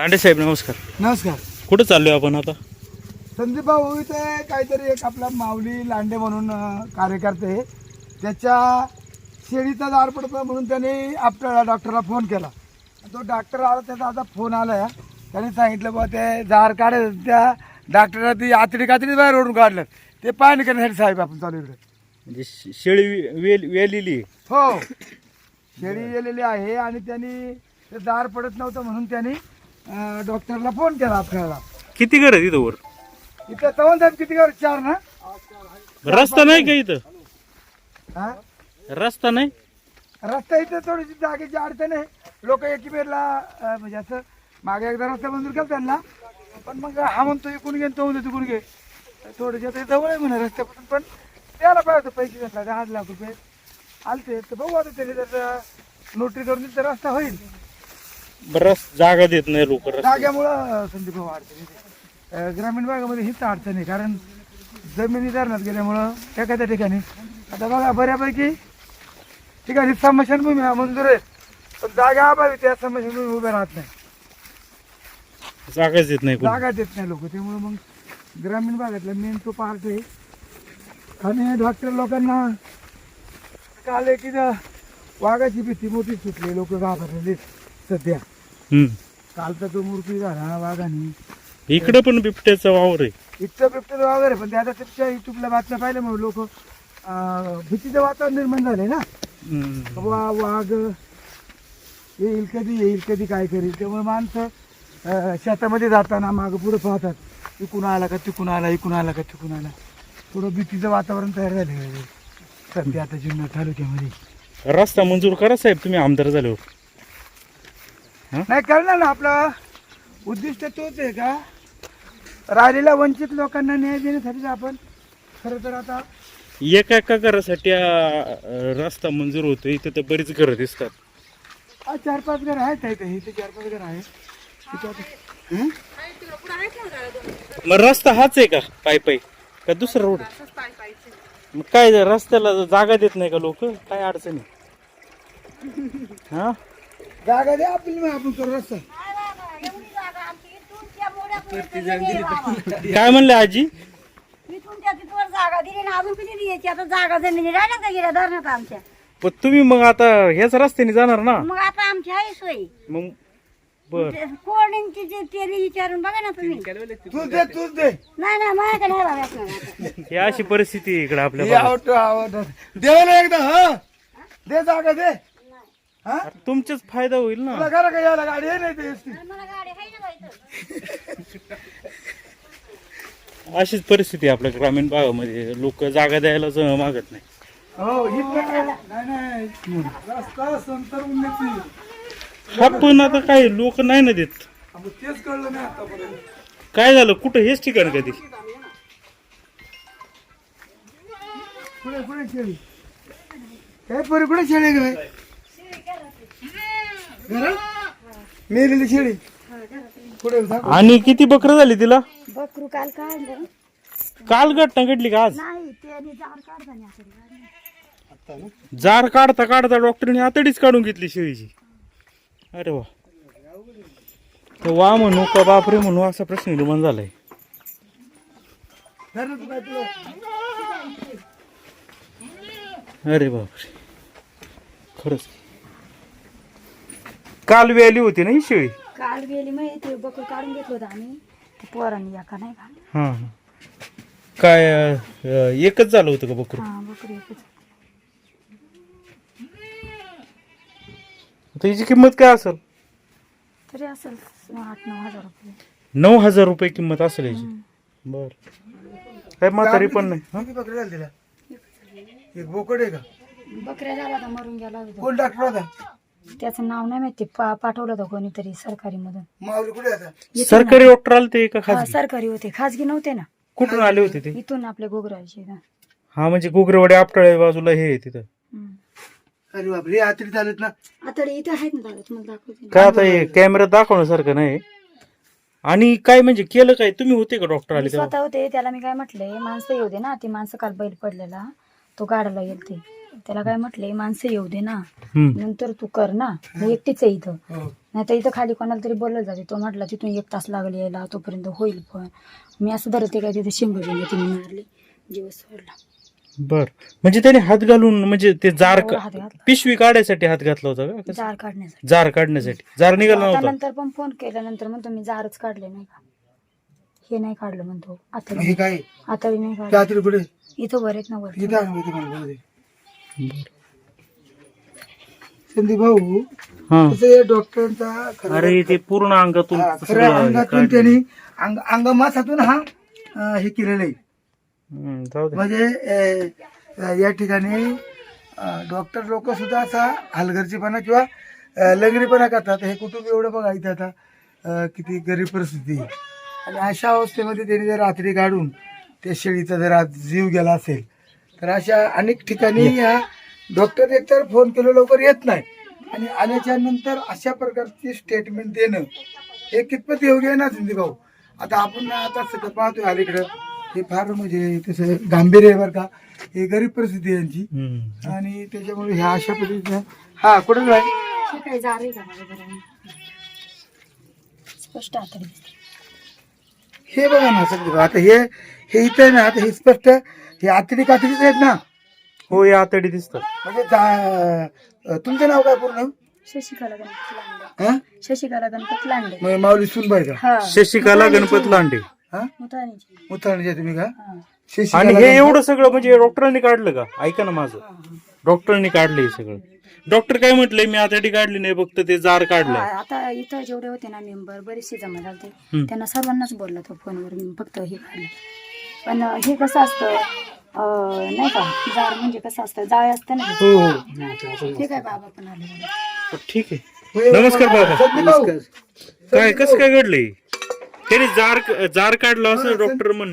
दांडे साहेब नमस्कार. नमस्कार. कुठं चाललोय आपण आता? संदीप भाऊ इथे काहीतरी एक आपला माऊली लांडे म्हणून अं, कार्यकर्ते आहे. त्याच्या शेळीचा दार पडतो म्हणून त्याने आपल्या डॉक्टरला फोन केला. तो डॉक्टर आला त्याचा आता फोन आला. त्याने सांगितलं बा ते जार काढ त्या डॉक्टरला ती आतडी कातडी बाहेर ओढून काढलं. ते पाहणी करण्यासाठी साहेब आपण चालू इकडे. म्हणजे शे- शेळी वे- वेल वेलेली. आहे. हो. शेळी गेलेली आहे आणि त्यांनी ते दार पडत नव्हतं म्हणून त्यांनी अं, डॉक्टरला फोन केला आपल्याला किती घर आहे तिथं वर? इथं तवन साहेब किती घर? चार ना? रस्ता नाही का इथं? हा? रस्ता नाही? रस्ता इथे थोडीशी जागेची अडचण आहे. लोक एकीमेरला अं, म्हणजे असं मागे एकदा रस्ता मंजूर केला त्यांना. पण मग हा म्हणतो इकून घे आणि तो म्हणतो घे थोडेसे ते जवळ आहे म्हणा रस्त्यापासून पण द्यायला पाहिजे होतं पैसे घेतला दहा लाख रुपये आलते. तर बघू आता त्याने जर नोटरी करून दिली तर रस्ता होईल. बरं रस- जागा देत नाही लोक जाग्यामुळं संदीप भाऊ अडचण येते अं, ग्रामीण भागामध्ये हीच अडचण आहे कारण जमिनी धरणात गेल्यामुळं एखाद्या ठिकाणी आता बघा बऱ्यापैकी ठिकाणी समस्यांभूमी हा मंजूर आहे पण जागा अभावी त्या समस्यांभूमी उभ्या राहत नाही जागाच देत नाही कोणी. जागा देत नाही लोक त्यामुळे मग ग्रामीण भागातला मेन तो पार्ट आहे आणि डॉक्टर लोकांना काल इथं वाघाची भीती मोठी सुटली लोक घाबरलेले सध्या. कालचा तो मूर्ती झाला वाघाने इकडं पण बिबट्याचा वावर आहे. इतकं बिबटेल वगैरे पण ते आता तुमच्या युट्यूबला बातम्या पाहिल्यामुळे लोक भीतीचं वातावरण निर्माण झाले ना. वा वाघ येईल कधी येईल कधी काय करील? त्यामुळे माणसं शेतामध्ये जाताना मागं पुढं पाहतात इकून आला का तिकून आला इकून आला का तिकून आला. थोडं भीतीचं वातावरण तयार झालं आहे सध्या आता जुन्नर तालुक्यामध्ये. रस्ता मंजूर करा साहेब तुम्ही आमदार झाल्यावर. नाही करणार ना आपला? उद्दिष्ट तोच आहे का? राहिलेल्या वंचित लोकांना न्याय देण्यासाठी आपण खरं तर आता एका एका घरासाठी अं, रस्ता मंजूर होतो इथं तर बरीच घरं दिसतात. चार पाच घर आहेत इथे. इथे चार पाच घर आहेत. इथं आता- हं? मग रस्ता हाच आहे का? पाय पाय. का दुसरा रोड मग काय रस्त्याला जागा देत नाही का लोक? काय अडचण आहे? हा? जागा द्या आपली आपण करू रस्ता. काय म्हणले आजी? इथून त्या तिथवर जागा दिली ना अजून किती द्यायची आता जागा जमिनी राहिल्या का गेल्या धरणात आमच्या? पण तुम्ही मग आता ह्याच रस्त्याने जाणार ना? मग आता आमची आहे सोय. मग बर. जे तेरी विचारून बघा ना तुम्ही. तूच दे तूच दे. नाही नाही माझ्याकडे नाही बाबा. ही अशी परिस्थिती इकडे आपल्या भागात. आवडतो आवडतो. दे ना एकदा हा. दे जागा दे. हा? तुमचाच फायदा होईल ना. तुला घरा का यायला गाडी आहे नाही ते एसटी? मला गाडी आहे ना बाई इथं. अशीच परिस्थिती आहे आपल्या ग्रामीण भागामध्ये. लोक जागा द्यायला ज- मागत नाही. हो इथं काय? नाही नाही. रस्ता संतर उन्नती. हा पण आता काय लोक नाही ना देत. मग तेच कळलं नाही आतापर्यंत. काय झालं? कुठं? हेच ठिकाण कधी पुढे पुढे शेळी? काय पुढे पुढे शेळी मेलेली शेळी. पुढे दाखव. आणि किती बकरं झाली तिला? बकरू काल काढलं. काल घटना घडली का आज? नाही त्याने जाड असं. जार काढता काढता डॉक्टरने आतडीच काढून घेतली शेळीची. अरे वा. तर वा म्हणू का बापरे म्हणू असा प्रश्न निर्माण झालाय. धर ना तू काय तुला. अरे बापरे. खरंच काल वेली होती ना ही शेळी? काल गेली मग ते बकरू काढून घेतलं होतं आम्ही. ते पोरांनी एका नाही का? हा हा. काय अं, एकच झालं होतं का बकरू? हा बकरू एकच. हिची किंमत काय असेल? तरी असेल आठ नऊ हजार रुपये. नऊ हजार रुपये किंमत असेल याची बर. काय म्हातारी पण नाही हा? किती बकरी झाली तिला. एक बोकड आहे का? बकऱ्या झाला होता मरून गेला होता. कोण डॉक्टर होता? त्याचं नाव नाही माहिती पा- पाठवलं होतं कोणीतरी सरकारी मधून माऊली कुठे आता? सरकारी डॉक्टर आले ते का हा खाजगी सरकारी होते. खाजगी नव्हते ना. कुठून आले होते ते? इथून आपले गोगराचे हा म्हणजे गोगरेवाडी आपटाळ्या बाजूला हे आहे तिथं. अरे बापरे आतडी चालत ना. आता इथं आहेत ना दादा तुम्हाला दाखवते. काय आता हे कॅमेऱ्यात दाखवण्यासारखं नाही. आणि काय म्हणजे केलं काय? तुम्ही होते का डॉक्टर आले मी तेव्हा? स्वतः होते त्याला मी काय म्हटलंय माणसं येऊ दे ना ती माणसं काल बैल पडलेला तो काढायला गेलते. त्याला काय म्हटले माणसं येऊ दे ना. हम्म. नंतर तू कर ना. मी एकटीच आहे इथं. हो. नाही तर इथं खाली कोणाला तरी बोललं जाते. तो म्हटला तिथून एक तास लागले यायला. तोपर्यंत होईल पण. मी असं धरते काय तिथे शिंग बिंग तिने मारली. जीव सोडला. बर. म्हणजे त्याने हात घालून म्हणजे ते जार हो, हात घातला. पिशवी काढायसाठी हात घातला होता का? कसं? जार काढण्यासाठी. जार काढण्यासाठी. जार निघाला आता नव्हता नंतर पण फोन केल्यानंतर म्हणतो मी जारच काढले नाही का? हे नाही काढलं म्हणतो. हे काय? आतडी नाही त्या काढलं इथं वर आहेत ना वर. इथं आहे, इथं मला बोलू दे. संदीप भाऊ हा. तसं डॉक्टरांचा खरं- अरे ते पूर्ण अंगातून हा, खऱ्या अंगातून काढलं. त्यांनी अंग अंगमासातून हा अं, हे केलेलं आहे. हम्म, जाऊ दे. म्हणजे अं, अं, या ठिकाणी डॉक्टर लोक सुद्धा असा हलगर्जीपणा किंवा अं, लंगरीपणा करतात. हे कुटुंब एवढं बघा इथे आता अं, किती गरीब परिस्थिती आहे. आणि अशा अवस्थेमध्ये त्यांनी जर रात्री काढून त्या शेळीचा जर आज जीव गेला असेल तर अशा अनेक ठिकाणी या डॉक्टर एकतर फोन केलं लवकर येत नाही. आणि आल्याच्यानंतर अशा प्रकारची स्टेटमेंट देणं हे कितपत योग्य आहे ना संदीप भाऊ आता आपण आता सगळं पाहतोय अलीकडं. हे फार म्हणजे तसं गांभीर्य आहे बरं का. हे गरीब परिस्थिती आहे यांची. आणि त्याच्यामुळे ह्या अशा पद्धतीनं हा कुठं जाय बरोबर. स्पष्ट हे बघा ना भाऊ, आता हे हे इथं आहे ना आता हे स्पष्ट. हे आतडी कातडीच आहेत ना? हो या आतडी दिसतात. म्हणजे जा- तुमचं नाव काय पूर्ण? शशिकला गणपत लांडे. हा? शशिकला गणपत लांडे. मग माऊली सुनबाई का हा. शशिकला गणपत लांडे. हा? उतरण्याचे तुम्ही का? हा. आणि हे एवढं सगळं म्हणजे डॉक्टरांनी काढलं का? ऐका ना माझं. डॉक्टरांनी काढलं हे सगळं. डॉक्टर काय म्हटलंय मी आतडी काढली नाही फक्त ते जार काढलंय हा, आता इथं जेवढे होते ना मेंबर बरेचसे जमा झाले हम्म. त्यांना सर्वांनाच बोलला तो फोनवर मी फक्त हे काढलं. पण हे कसं असतं अं, नाही का जार म्हणजे कसं असतं जाळ असतं ना. हो हो. ते काय बाबा पण आले. बघा. ठीक आहे. नमस्कार बाबा. काय कसं काय घडलंय? त्याने जार जार काढलं असं डॉक्टर म्हण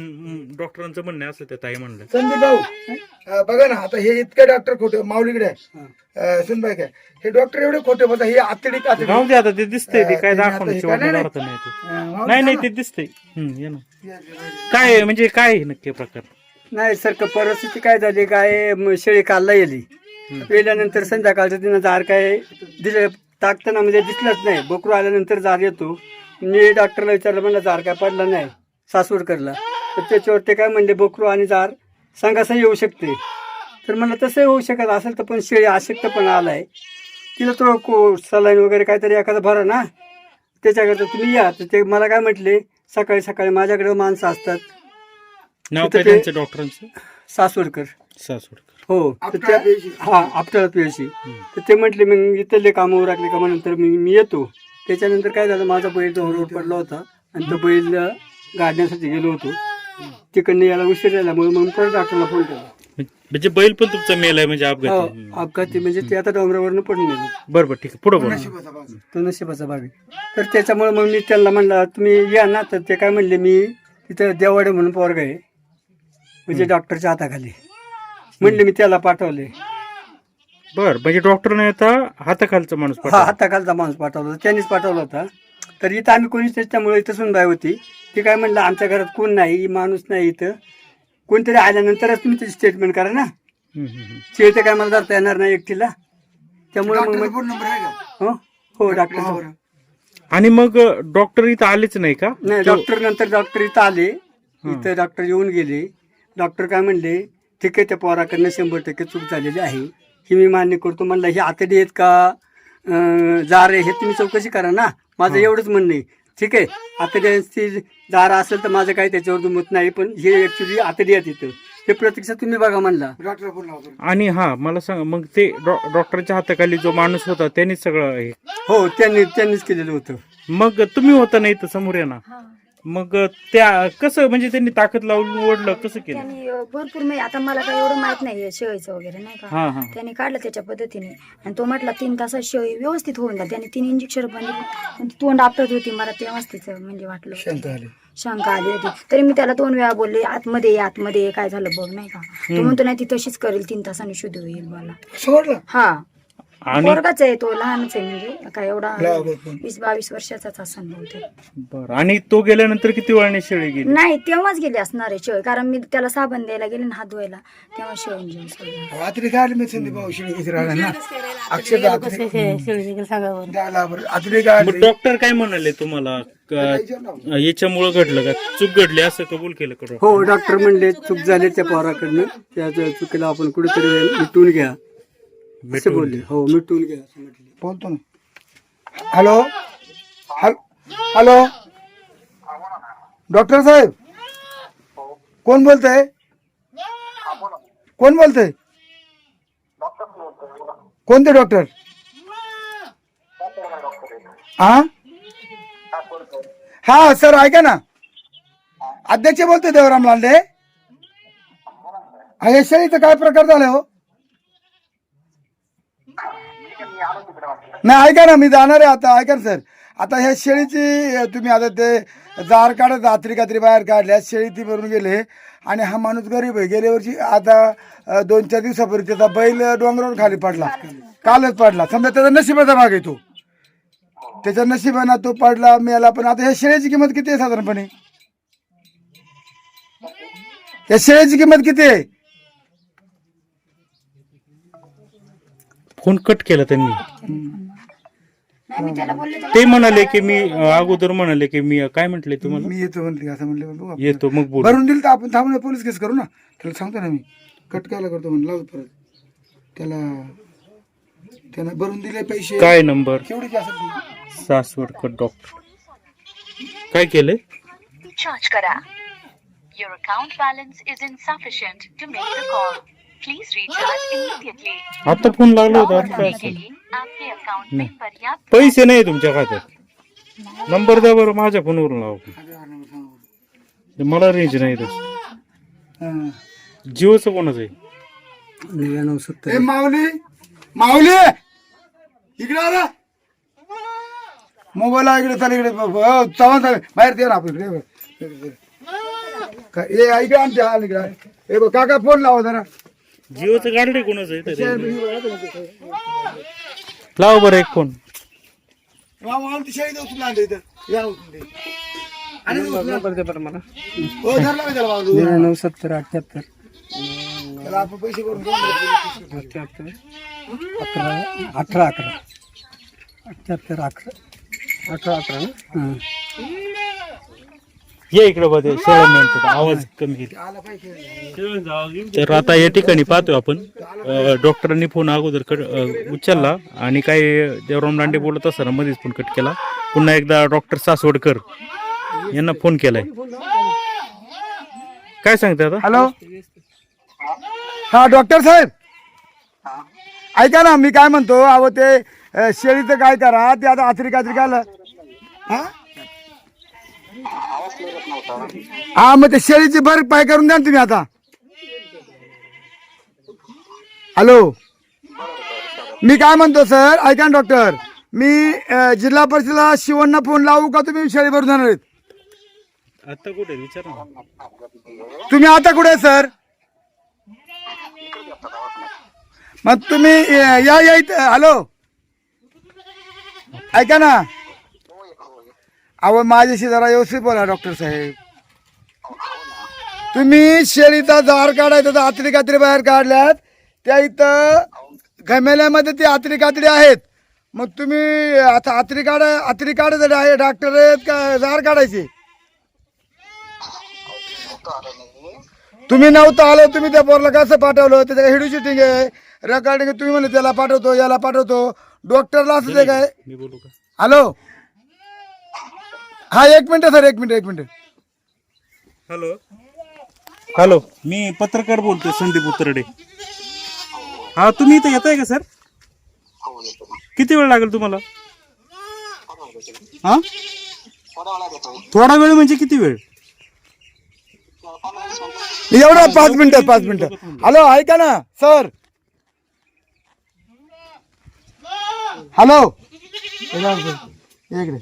डॉक्टरांचं म्हणणं असं त्या ताई म्हणलं संदीप भाऊ अं, बघा ना आता हे इतके डॉक्टर खोटे माऊलीकडे आहे. अं, सुनबाई काय हे डॉक्टर एवढे खोटे बोलतात हे आतडी कातडी राहू दे आता ते दिसतंय ते काय दाखवण्याची नाही, अर्थ नाही तो. नाही. ते दिसतंय. हम्म, ये ना. काय आहे, म्हणजे काय आहे नक्की प्रकार? नाही सर क- परिस्थिती काय झाली काय म- शेळी कालला गेली. गेल्यानंतर संध्याकाळचं तिनं जार काय दिलं टाकताना म्हणजे दिसलंच नाही. बकरू आल्यानंतर जार येतो. मी डॉक्टरला विचारलं म्हणलं जार काय पडला नाही? सासवडकरला तर त्याच्यावर ते काय म्हणले बकरू आणि जार संघासही येऊ शकते. तर म्हणलं तसंही होऊ शकत असेल तर पण शेळी अशक्तपणा आलाय. तिला तो को सलाईन वगैरे काहीतरी एखादा भरा ना. त्याच्याकरता तुम्ही या. तर ते मला काय म्हटले सकाळी सकाळी माझ्याकडे माणसं असतात. नाव काय ते- त्यांचं डॉक्टरांचं? सासवडकर. सासवडकर. हो. तर त्या पेशी. हा आपटाळा पेशी तर ते म्हटले मग इथले कामं उरकले का? मग नंतर मी मी येतो. त्याच्यानंतर काय झालं माझा बैल तो रोड पडला होता आणि तो बैल गाडण्यासाठी गेलो होतो. तिकडनं यायला उशीर झाल्यामुळे मग परत डॉक्टरला फोन केला. म्हणजे बैल पण तुमचा मेल आहे म्हणजे हो अपघाती. अपघाती म्हणजे ते आता डोंगरावरनं पडून गेलो. बरं बरं ठीक आहे. पुढे बोला. तो नशिबाचा भाग आहे. तर त्याच्यामुळे मग मी त्यांना म्हणलं तुम्ही या ना. तर ते काय म्हणले मी तिथं देवाडे म्हणून पोरग आहे. म्हणजे डॉक्टरच्या हाताखाली. म्हणले मी त्याला पाठवले. बर म्हणजे डॉक्टर नाही आता हाताखालचा माणूस हा पाठवला. हाताखालचा माणूस पाठवला होता त्यांनीच पाठवला होता. तर इथं आम्ही कोणीच त्याच्यामुळे इथं सुनबाई होती. ती काय म्हणलं आमच्या घरात कोण नाही माणूस नाही इथं. कोणतरी आल्यानंतरच तुम्ही त्याची स्टेटमेंट करा ना. हम्म, हम्म, हम्म. चिळते काय मला धरता येणार नाही एकटीला. त्यामुळे मग डॉक्टरचा मग फोन नंबर आहे का? हो हो हा डॉक्टर बरं. आणि मग डॉक्टर इथं आलेच नाही का? नाही तो- डॉक्टर नंतर डॉक्टर इथं आले. इथं डॉक्टर येऊन गेले. डॉक्टर काय म्हणले ठीक आहे त्या पोराकडनं शंभर टक्के चूक झालेली आहे. ही मी मान्य करतो. म्हणलं ही आतडी आहेत का? जार आहे हे तुम्ही चौकशी करा ना. माझं एवढंच म्हणणं आहे. ठीक आहे? आतड्यांची जार असेल तर माझं काही त्याच्यावर दुमत नाही पण हे ऍक्च्युली आतडी आहेत इथं. हे प्रत्यक्ष तुम्ही बघा म्हणला. आणि हा मला सांग मग ते डॉ- डॉक्टरच्या हाताखाली जो माणूस होता त्यांनीच सगळं हे हो त्यांनी त्यांनीच केलेलं होतं. मग तुम्ही होता नाही इथं समोर या ना मग त्या कसं म्हणजे त्यांनी ताकद लावून ओढलं कसं केलं? त्यांनी अं, भरपूर म्हणजे आता मला काही एवढं माहीत नाही शेळीचं वगैरे नाही का? हा हा. त्यांनी काढलं त्याच्या पद्धतीने. आणि तो म्हटला तीन तासात शेळी व्यवस्थित होऊन जाईल त्याने तीन इंजेक्शन पण तोंड आपटत होती मला तेव्हाच तिचं म्हणजे वाटलं. शांत आले. शंका आली होती. तरी मी त्याला दोन वेळा बोलले आतमध्ये ये आतमध्ये ये, काय झालं बघ नाही का? तो म्हणतो नाही ती तशीच करेल तीन तासांनी शुद्ध होईल मला. सोडलं हा. आणि पोरगाच आहे तो लहानच आहे म्हणजे. काय एवढा लहान. वीस बावीस वर्षाचाच असेल बहुतेक बरं. आणि तो गेल्यानंतर किती वेळाने शेळी गेली? नाही तेव्हाच गेली असणार आहे शेळी. कारण मी त्याला साबण द्यायला गेले ना हात धुवायला. तेव्हा जेवण सोडलं. रात्री काढली मी संदीप भाऊ शिळी किती राहिला ना. अक्षर रात्री मग काढली डॉक्टर काय म्हणाले तुम्हाला? का- याच्यामुळं घडलं का? चूक घडली असं कबूल केलं का डॉक्टर? हो डॉक्टर म्हणले चूक झाली त्या पोराकडनं. त्या चुकीला आपण कुठेतरी मिटून घ्या. असे भेटून बोलले. हो मिटून घ्या असं म्हटले. बोलतो ना. हॅलो? Hello- hello? डॉक्टर साहेब कोण बोलतय? कोण बोलतय? कोणते डॉक्टर? हा हा सर ऐका ना. अध्यक्ष बोलतोय देवराम लांडे. हा या शेळीचा काय प्रकार झालाय हो? नाही ऐका ना मी जाणार आहे आता. ऐका ना सर. आता ह्या शेळीची तुम्ही आता ते जार काढत रात्री कात्री बाहेर काढल्या शेळी ती भरून गेले. आणि हा माणूस गरीब आहे. गेल्या वर्षी आता दोन चार दिवसापूर्वी त्याचा बैल डोंगरावर खाली पडला. कालच पडला. समजा त्याचा नशिबाचा भाग आहे तो. त्याच्या नशिबाना तो पडला मेला. पण आता ह्या शेळीची किंमत किती आहे साधारणपणे? या शेळीची किंमत किती आहे? फोन कट केला त्यांनी. नाही मी त्याला बोलले ते म्हणाले की मी अगोदर म्हणाले की मी काय म्हटले तुम्हाला? मी येतो म्हणते असं म्हणले बघू आपण. येतो मग बोल. भरून दिलं तर आपण थांबून पोलीस केस करू ना. त्याला सांगतो ना मी. कट कायला करतो म्हणून लावतो परत. त्याला त्यानं भरून दिले पैसे. काय नंबर? केवढे असेल ते? सासवडकर डॉक्टर. काय केलंय Charge करा. Your account balance is insufficient to make the call. आता फोन लागला होता आता काय करने के असेल लिए आपके अकाउंट में पर्याप्त पैसे नाही तुमच्या खात्यात. नंबर द्या बरं माझ्या फोनवरून लावा ते मला रेंज नाही तसं हा. जिओचं कोणाचं आहे? नव्याण्णव सत्तर. ए माऊली! माऊली! इकडे आला मोबाईल आहे इकडे चाल इकडे. ब- ब- हो, चव्हाण साहेब बाहेर ते ना आपण इकडे. का- ए इकडे आमच्या हाल इकडे. ए बघ, काका फोन लावा जरा. जिओचं काढले कोणाचं आहे लाव बरं एक फोन. मामा ती शाळेत उचलून आणलं इथं. या उचलून दे. आणि उचलून. नंबर द्या बरं मला. हो धरला त्याला? नव्याण्णव सत्तर त्याला आपण पैसे करून देऊ. ना. अठ्ठ्याहत्तर अकरा अठरा अकरा. अठ्ठ्याहत्तर अकरा. अठरा अकरा ना? हां. ये इकडे बघ शेळ्या आवाज कमी येईल आला पाहिजे. तर आता या ठिकाणी पाहतोय आपण. डॉक्टरांनी फोन अगोदर कट उचलला आणि काही देवराम लांडे बोलत असताना मध्येच फोन कट केला. पुन्हा एकदा डॉक्टर सासवडकर यांना फोन केलाय. काय सांगते आता? हॅलो. हा डॉक्टर साहेब. ऐका ना मी काय म्हणतो अहो ते शेळीचं काय करा ते आता आचरी कात्री काय आलं? हा? हा मग ते शेळीची भर पाय करून द्या ना तुम्ही आता. हॅलो. मी काय म्हणतो सर? ऐका ना डॉक्टर. मी अ, जिल्हा परिषदेला शिवण्णा फोन लावू का तुम्ही? शेळी भरून जाणार आहेत. आता कुठे? विचार ना. तुम्ही आता कुठे आहे, सर? मग तुम्ही अ, या या इथं. हॅलो. ऐका ना. अहो माझ्याशी जरा व्यवस्थित बोला डॉक्टर साहेब. तुम्ही शेळीचा जार काढायचा तर आतरी कात्री बाहेर काढल्यात. त्या इथं घमेल्यामध्ये ते आतरी कातडी आहेत. मग तुम्ही आता आतरी काढा आतरी काढायचं आहे डॉक्टर आहेत का जार काढायचे? तुम्ही नव्हतं आलो तुम्ही त्या पोरला कसं पाठवलं? त्याच्या हिडू शूटिंग आहे. रेकॉर्डिंग तुम्ही म्हणले त्याला पाठवतो याला पाठवतो. डॉक्टरला असं ते काय? हॅलो हा एक मिनिट सर एक मिनिट एक मिनिट. हॅलो. हॅलो मी पत्रकार बोलतोय संदीप उतरडे. हा तुम्ही इथं येताय का सर? किती वेळ लागेल तुम्हाला? हा? थोडा वेळ म्हणजे किती वेळ? एवढा पाच मिनिटं पाच मिनिटं. हॅलो ऐका ना सर. हॅलो. इकडे